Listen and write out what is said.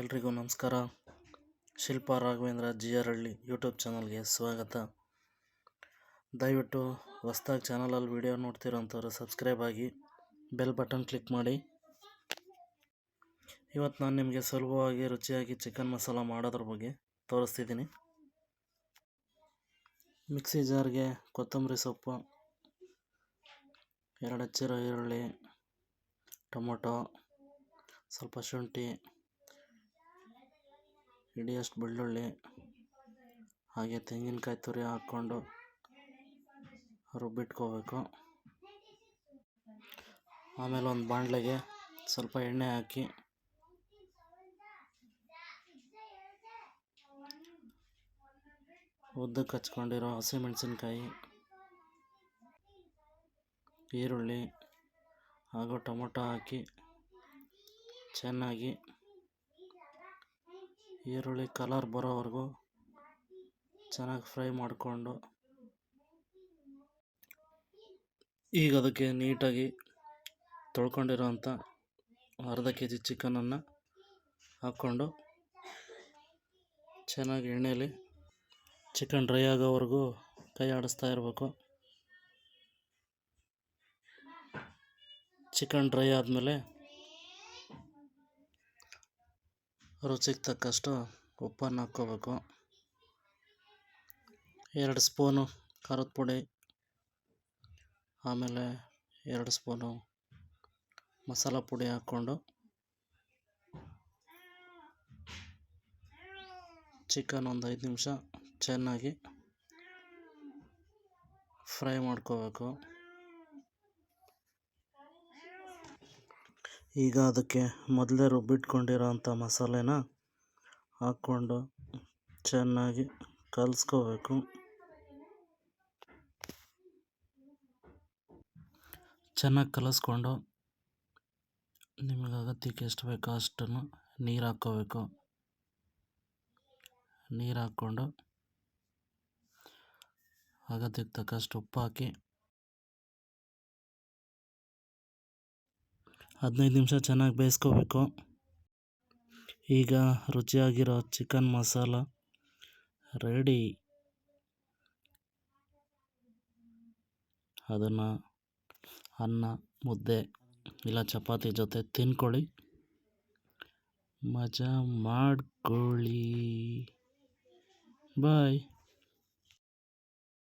ಎಲ್ರಿಗೂ ನಮಸ್ಕಾರ. Shilpa Raghavendra G R Halli YouTube ಚಾನಲ್ಗೆ ಸ್ವಾಗತ. ದಯವಿಟ್ಟು ಹೊಸ್ದಾಗಿ ಚಾನಲಲ್ಲಿ ವಿಡಿಯೋ ನೋಡ್ತಿರೋಂಥವ್ರು ಸಬ್ಸ್ಕ್ರೈಬ್ ಆಗಿ ಬೆಲ್ ಬಟನ್ ಕ್ಲಿಕ್ ಮಾಡಿ. ಇವತ್ತು ನಾನು ನಿಮಗೆ ಸುಲಭವಾಗಿ ರುಚಿಯಾಗಿ ಚಿಕನ್ ಮಸಾಲ ಮಾಡೋದ್ರ ಬಗ್ಗೆ ತೋರಿಸ್ತಿದ್ದೀನಿ. ಮಿಕ್ಸಿ ಜಾರ್ಗೆ ಕೊತ್ತಂಬರಿ ಸೊಪ್ಪು, ಎರಡು ಹಚ್ಚಿರೋ ಈರುಳ್ಳಿ, ಟೊಮೊಟೊ, ಸ್ವಲ್ಪ ಶುಂಠಿ ಹಿಡಿಯಷ್ಟು ಬೆಳ್ಳುಳ್ಳಿ. ಹಾಗೆ ತೆಂಗಿನಕಾಯಿ ತುರಿ ಹಾಕ್ಕೊಂಡು ರುಬ್ಬಿಟ್ಕೋಬೇಕು. ಆಮೇಲೆ ಒಂದು ಬಾಣಲೆಗೆ ಸ್ವಲ್ಪ ಎಣ್ಣೆ ಹಾಕಿ ಉದ್ದಕ್ಕೆ ಹಚ್ಕೊಂಡಿರೋ ಹಸಿಮೆಣಸಿನ್ಕಾಯಿ, ಈರುಳ್ಳಿ ಹಾಗೂ ಟೊಮೊಟೊ ಹಾಕಿ ಚೆನ್ನಾಗಿ ಈರುಳ್ಳಿ ಕಲರ್ ಬರೋವರೆಗೂ ಚೆನ್ನಾಗಿ ಫ್ರೈ ಮಾಡಿಕೊಂಡು ಈಗ ಅದಕ್ಕೆ ನೀಟಾಗಿ ತೊಳ್ಕೊಂಡಿರೋಂಥ ಅರ್ಧ ಕೆ ಜಿ ಚಿಕನನ್ನು ಹಾಕ್ಕೊಂಡು ಚೆನ್ನಾಗಿ ಎಣ್ಣೆಯಲ್ಲಿ ಚಿಕನ್ ಡ್ರೈ ಆಗೋವರೆಗೂ ಕೈ ಆಡಿಸ್ತಾ ಇರಬೇಕು. ಚಿಕನ್ ಡ್ರೈ ಆದಮೇಲೆ ರುಚಿಗೆ ತಕ್ಕಷ್ಟು ಉಪ್ಪನ್ನು ಹಾಕ್ಕೋಬೇಕು. ಎರಡು ಸ್ಪೂನು ಖಾರದ ಪುಡಿ, ಆಮೇಲೆ ಎರಡು ಸ್ಪೂನು ಮಸಾಲ ಪುಡಿ ಹಾಕ್ಕೊಂಡು ಚಿಕನ್ ಒಂದು ಐದು ನಿಮಿಷ ಚೆನ್ನಾಗಿ ಫ್ರೈ ಮಾಡ್ಕೋಬೇಕು. ಈಗ ಅದಕ್ಕೆ ಮೊದಲೇ ರುಬ್ಬಿಟ್ಕೊಂಡಿರೋಂಥ ಮಸಾಲೆನ ಹಾಕ್ಕೊಂಡು ಚೆನ್ನಾಗಿ ಕಲಿಸ್ಕೋಬೇಕು. ಚೆನ್ನಾಗಿ ಕಲಿಸ್ಕೊಂಡು ನಿಮಗೆ ಅಗತ್ಯಕ್ಕೆ ಎಷ್ಟು ಬೇಕೋ ಅಷ್ಟನ್ನು ನೀರು ಹಾಕ್ಕೋಬೇಕು. ನೀರು ಹಾಕ್ಕೊಂಡು ಅಗತ್ಯಕ್ಕೆ ತಕ್ಕಷ್ಟು ಉಪ್ಪು ಹಾಕಿ ಹದಿನೈದು ನಿಮಿಷ ಚೆನ್ನಾಗಿ ಬೇಯಿಸ್ಕೋಬೇಕು. ಈಗ ರುಚಿಯಾಗಿರೋ ಚಿಕನ್ ಮಸಾಲ ರೆಡಿ. ಅದನ್ನು ಅನ್ನ, ಮುದ್ದೆ ಇಲ್ಲ ಚಪಾತಿ ಜೊತೆ ತಿನ್ಕೊಳ್ಳಿ. ಮಜಾ ಮಾಡ್ಕೊಳ್ಳಿ. ಬಾಯ್.